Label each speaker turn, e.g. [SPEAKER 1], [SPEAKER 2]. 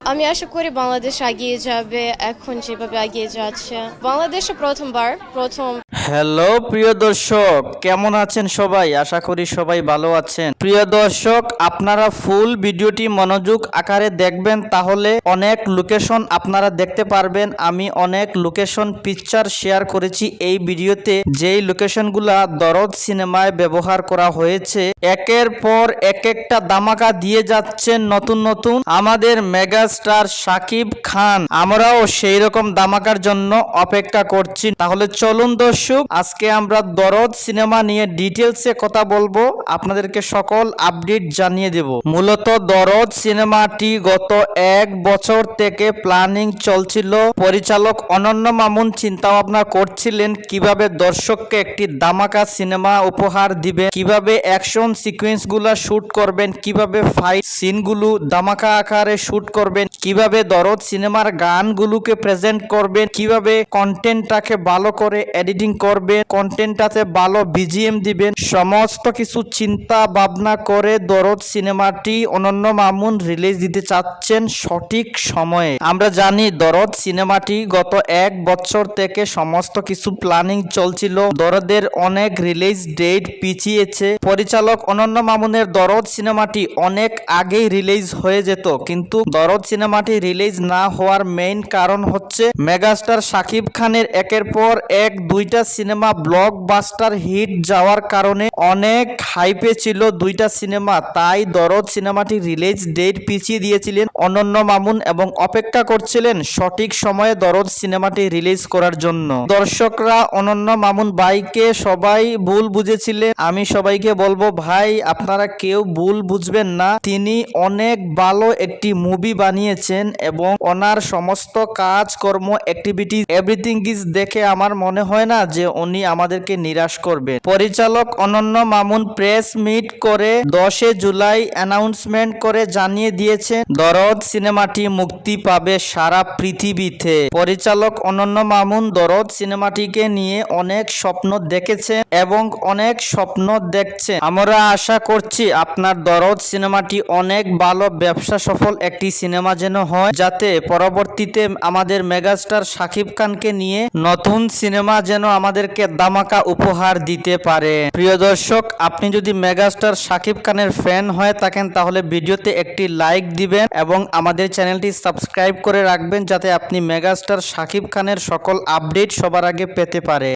[SPEAKER 1] আমি আশা করি বাংলাদেশ এগিয়ে যাবে এখন যেভাবে এগিয়ে যাচ্ছে। বাংলাদেশে প্রথমবার, প্রথম।
[SPEAKER 2] হ্যালো প্রিয় দর্শক, কেমন আছেন সবাই? আশা করি সবাই ভালো আছেন। প্রিয় দর্শক, আপনারা ফুল ভিডিওটি মনোযোগ আকারে দেখবেন, তাহলে অনেক লোকেশন আপনারা দেখতে পারবেন। আমি অনেক লোকেশন পিকচার শেয়ার করেছি এই ভিডিওতে। যেই লোকেশনগুলা দরদ সিনেমায় ব্যবহার করা হয়েছে, একের পর এক একটা দামাকা দিয়ে যাচ্ছেন নতুন নতুন। আমাদের মেগাস্টার সাকিব খান। আমরাও সেই রকম দামাকার জন্য অপেক্ষা করছি। তাহলে চলুন দর্শক, আজকে আমরা দরদ সিনেমা নিয়ে ডিটেলসে কথা বলব। আপনাদেরকে সকল আপডেট জানিয়ে দেব। মূলত দরদ সিনেমাটি গত এক বছর থেকে প্ল্যানিং চলছিল। পরিচালক অনন্য মামুন চিন্তা ভাবনা করছিলেন কীভাবে দর্শককে একটি দামাকা সিনেমা উপহার দিবেন, কীভাবে অ্যাকশন সিকোয়েন্সগুলা শুট করবেন, কীভাবে ফাইট সিনগুলো দামাকা আকারে শুট করবেন কীভাবে দরদ সিনেমার গানগুলোকে প্রেজেন্ট করবেন, কীভাবে কন্টেন্টটাকে ভালো করে এডিটিং করবেন কন্টেন্টটাতে ভালো বিজিএম দিবেন, সমস্ত কিছু চিন্তা ভাবনা করে দরদ সিনেমাটি অনন্য মামুন রিলিজ দিতে চাচ্ছেন সঠিক সময়ে। আমরা জানি দরদ সিনেমাটি গত এক বছর থেকে সমস্ত কিছু প্ল্যানিং চলছিল। দরদের অনেক রিলিজ ডেট পিছিয়েছে। পরিচালক অনন্য মামুনের দরদ সিনেমাটি অনেক আগেই রিলিজ হয়ে যেত, কিন্তু দরদ সিনেমাটি রিলিজ না হওয়ার মেইন কারণ হচ্ছে মেগাস্টার শাকিব খানের একের পর এক দুইটা সিনেমা ব্লকবাস্টার হিট যাওয়ার কারণে অনেক হাইপে ছিল দুইটা সিনেমা। তাই দরদ সিনেমাটি রিলিজ ডেট পিছিয়ে দিয়েছিলেন অনন্য মামুন এবং অপেক্ষা করছিলেন সঠিক সময়ে দরদ সিনেমাটি রিলিজ করার জন্য। দর্শকরা অনন্য মামুন ভাইকে সবাই ভুল বুঝেছিলেন। আমি সবাইকে বলব, ভাই, আপনারা কেউ ভুল বুঝবেন না। তিনি অনেক ভালো একটি মুভি বানিয়েছেন এবং ওনার সমস্ত কাজকর্ম অ্যাক্টিভিটি এভরিথিং ইজ দেখে আমার মনে হয় না যে উনি আমাদেরকে নিরাশ করবেন। পরিচালক অনন্য মামুন প্রেস মিট করে দশে জুলাই অ্যানাউন্সমেন্ট করে জানিয়ে দিয়েছেন, দরদ সিনেমাটি মুক্তি পাবে সারা পৃথিবীতে। পরিচালক অনন্য মামুন দরদ সিনেমাটিকে নিয়ে অনেক স্বপ্ন দেখেছেন এবং অনেক স্বপ্ন দেখছেন। আমরা আশা করছি আপনার দরদ সিনেমাটি অনেক ভালো, ব্যবসা সফল একটি সিনেমা যেন হয়, যাতে পরবর্তীতে আমাদের মেগাস্টার শাকিব খানকে নিয়ে নতুন সিনেমা যেন আমাদেরকে দামাকা উপহার দিতে পারে। প্রিয় দর্শক, আপনি যদি মেগাস্টার শাকিব খানের ফ্যান হয়ে থাকেন, তাহলে ভিডিওতে একটি লাইক দিবেন এবং আমাদের চ্যানেলটি সাবস্ক্রাইব করে রাখবেন, যাতে আপনি মেগাস্টার শাকিব খানের সকল আপডেট সবার আগে পেতে পারে।